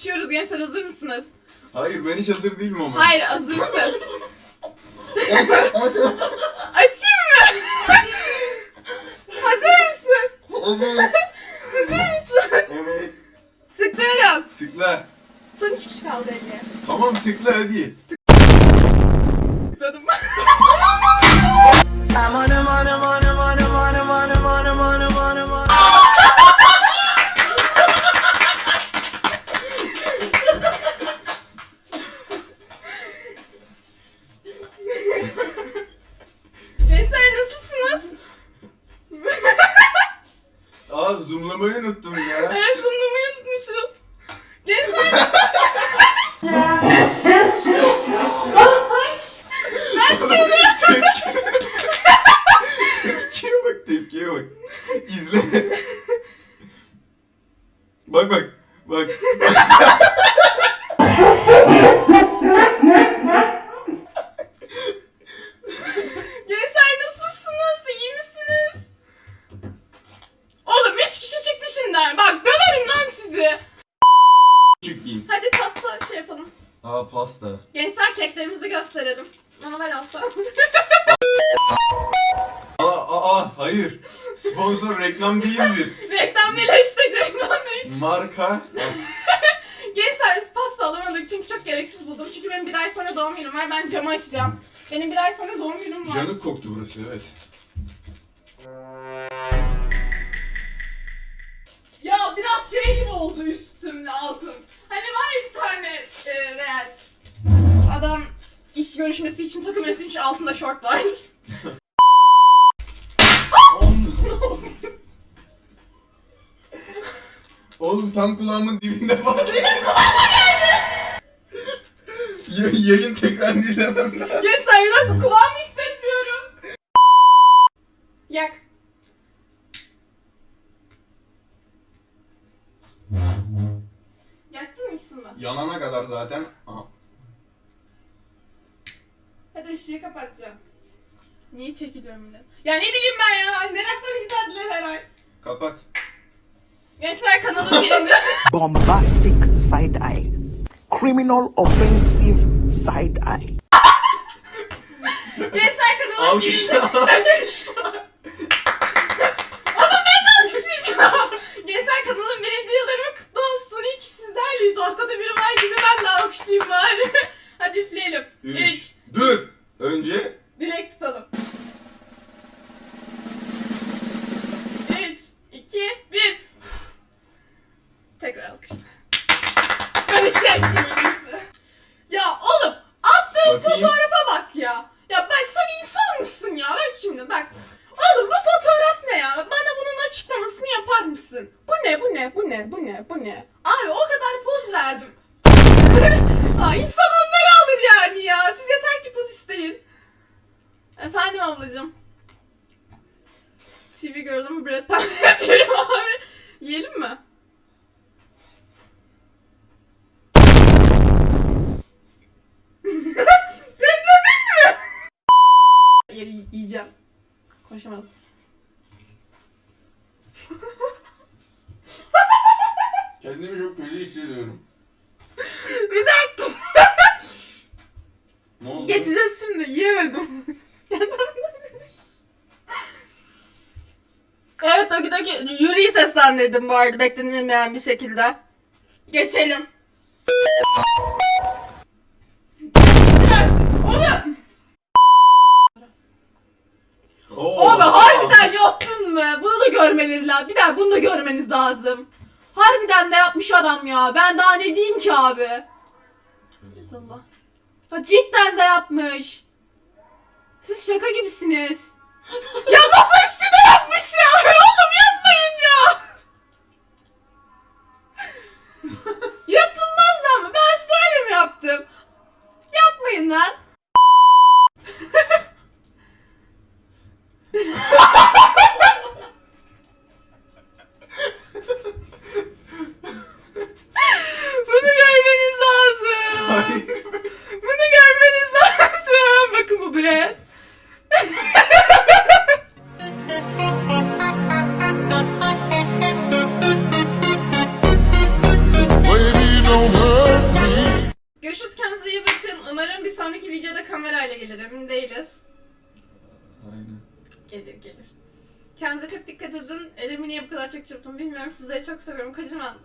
Açıyoruz gençler hazır mısınız? Hayır ben hiç hazır değilim ama. Hayır hazırsın. Aç aç. Açayım mı? hazır mısın? Hazır. Hazır mısın? Evet. Tıklıyorum. Tıkla. Son üç kişi kaldı Ege. Tamam tıkla hadi. Tıkladım. Gençler Aa zoomlamayı unuttum ya. Evet sunlamayı unutmuşuz. Gençler Tepki- tepkiye bak tepkiye bak. İzle. Bak bak. Bak. Pasta. Gençler keklerimizi gösterelim. Bana ver alttan. Aa, aa hayır. Sponsor reklam değildir. reklam değil hashtag reklam değil. Marka. Gençler biz pasta alamadık çünkü çok gereksiz buldum. Çünkü benim bir ay sonra doğum günüm var. Ben camı açacağım. Benim bir ay sonra doğum günüm var. Yanık koktu burası evet. Ya biraz şey gibi oldu üstümle altım. Hani var ya bir tane e, reels. Adam iş görüşmesi için takım elbisemiş altında şort var. Oğlum tam kulağımın dibinde var. Ya, yayın tekrar izlemem lazım. Gençler bir dakika kulağımı hissetmiyorum. Yak. Yaktın mı ikisini de? Yanana kadar zaten. Hadi ışığı kapatacağım. Niye çekiliyorum yine? Ya ne bileyim ben ya. Merakları giderdiler her ay. Kapat. Gençler kanalın birinde. bombastic side eye, criminal offensive side eye. Gençler kanalın birinde. Alkışla alkışla. Ya oğlum attığın Bakayım. fotoğrafa bak ya. Ya ben sen insan mısın ya? Bak şimdi bak. Oğlum bu fotoğraf ne ya? Bana bunun açıklamasını yapar mısın? Bu ne bu ne bu ne bu ne bu ne? Abi o kadar poz verdim. Aa, insan onları alır yani ya. Siz yeter ki poz isteyin. Efendim ablacığım. TV gördüm Brad Pitt yazıyorum abi. Yiyelim mi? Konuşamadım. kendimi çok kötü hissediyorum. Bir dakika. Ne oldu? Geçeceğiz şimdi. Yiyemedim. evet Toki'daki Yuri'yi seslendirdim bu arada beklenilmeyen bir şekilde. Geçelim. Oğlum! Oo. Abi harbiden yaptın mı? Bunu da görmeleri lazım. Bir daha bunu da görmeniz lazım. Harbiden de yapmış adam ya. Ben daha ne diyeyim ki abi? Allah. Ha, cidden de yapmış. Siz şaka gibisiniz. ya masa üstüne yapmış ya. Oğlum yapmayın ya. Yapılmaz da mı? Ben mi yaptım? Yapmayın lan. Umarım bir sonraki videoda kamerayla gelir. Emin değiliz. Aynen. Gelir gelir. Kendinize çok dikkat edin. Elimi niye bu kadar çok çırptım bilmiyorum. Sizleri çok seviyorum. Kocaman.